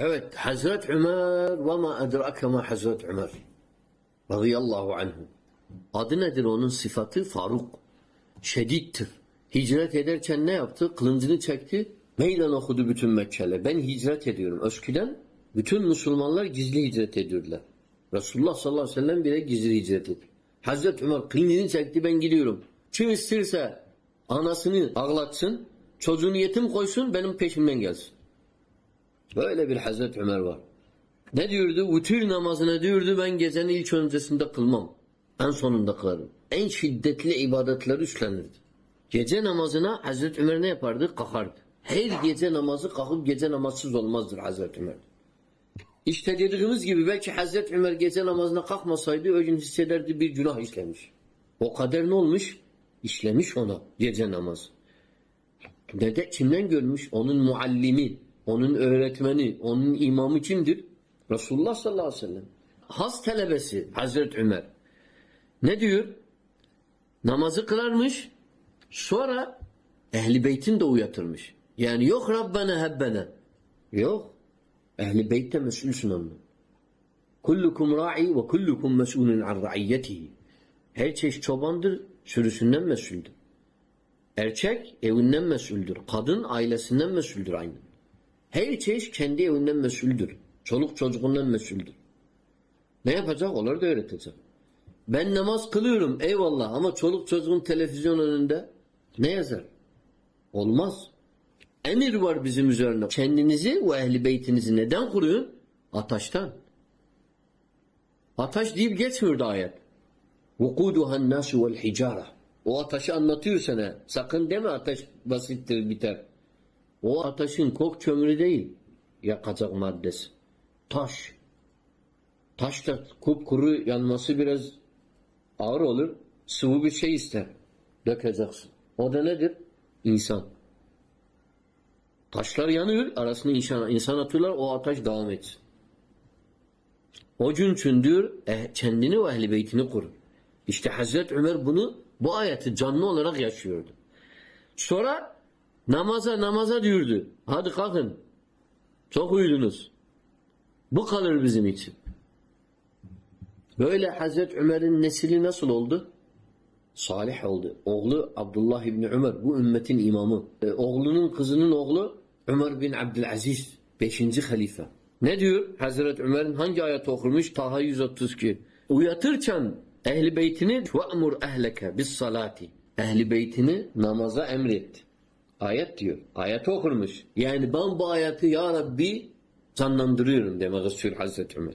Evet Hazret Ömer ve ma edrake ma Hazret Ömer radıyallahu anhu. Adı nedir onun sıfatı? Faruk. Şedittir. Hicret ederken ne yaptı? Kılıncını çekti. Meydan okudu bütün Mekkeli. Ben hicret ediyorum. Eskiden bütün Müslümanlar gizli hicret ediyorlar. Resulullah sallallahu aleyhi ve sellem bile gizli hicret etti. Hazreti Ömer kılıncını çekti ben gidiyorum. Kim isterse anasını ağlatsın, çocuğunu yetim koysun benim peşimden gelsin. Böyle bir Hazreti Ömer var. Ne diyordu? Vütür namazına diyordu ben gecenin ilk öncesinde kılmam. En sonunda kılarım. En şiddetli ibadetleri üstlenirdi. Gece namazına Hazreti Ömer ne yapardı? Kalkardı. Her gece namazı kalkıp gece namazsız olmazdır Hazreti Ömer. İşte dediğimiz gibi belki Hazreti Ömer gece namazına kalkmasaydı o gün hissederdi bir günah işlemiş. O kader ne olmuş? İşlemiş ona gece namaz. Dede kimden görmüş? Onun muallimi, onun öğretmeni, onun imamı kimdir? Resulullah sallallahu aleyhi ve sellem. Has talebesi Hazreti Ömer. Ne diyor? Namazı kılarmış. Sonra ehli beytin de uyatırmış. Yani yok Rabbena hebbena. Yok. Ehli beyt de mesulsün ondan. Kullukum ra'i ve kullukum mesulun an ra'iyyetihi. Her çeşit çobandır, sürüsünden mesuldür. Erkek evinden mesuldür. Kadın ailesinden mesuldür aynı. Her çeşit kendi evinden mesuldür. Çoluk çocuğundan mesuldür. Ne yapacak? Onları da öğretecek. Ben namaz kılıyorum eyvallah ama çoluk çocuğun televizyon önünde ne yazar? Olmaz. Emir var bizim üzerine. Kendinizi ve ehli beytinizi neden koruyun? Ataştan. Ataş deyip geçmiyordu ayet. وَقُودُهَا النَّاسُ وَالْحِجَارَةِ O ateşi anlatıyor sana. Sakın deme ateş basittir biter. O ateşin kok kömürü değil. Yakacak maddesi. Taş. Taş da kupkuru yanması biraz ağır olur. Sıvı bir şey ister. Dökeceksin. O da nedir? İnsan. Taşlar yanıyor. Arasına insan, insan atıyorlar. O ateş devam etsin. O gün için eh, kendini ve ehli beytini korur. İşte Hazreti Ömer bunu bu ayeti canlı olarak yaşıyordu. Sonra namaza namaza diyordu. Hadi kalkın. Çok uyudunuz. Bu kalır bizim için. Böyle Hazreti Ömer'in nesili nasıl oldu? Salih oldu. Oğlu Abdullah İbni Ömer bu ümmetin imamı. E, oğlunun kızının oğlu Ömer bin Abdülaziz. Beşinci halife. Ne diyor? Hazreti Ömer'in hangi ayet okurmuş? Taha 132. Uyatırken ehli beytini ve'mur ehleke bis salati. Ehli beytini namaza emret. Ayet diyor. Ayet okurmuş. Yani ben bu ayeti ya Rabbi canlandırıyorum demek istiyor Hazreti Ömer.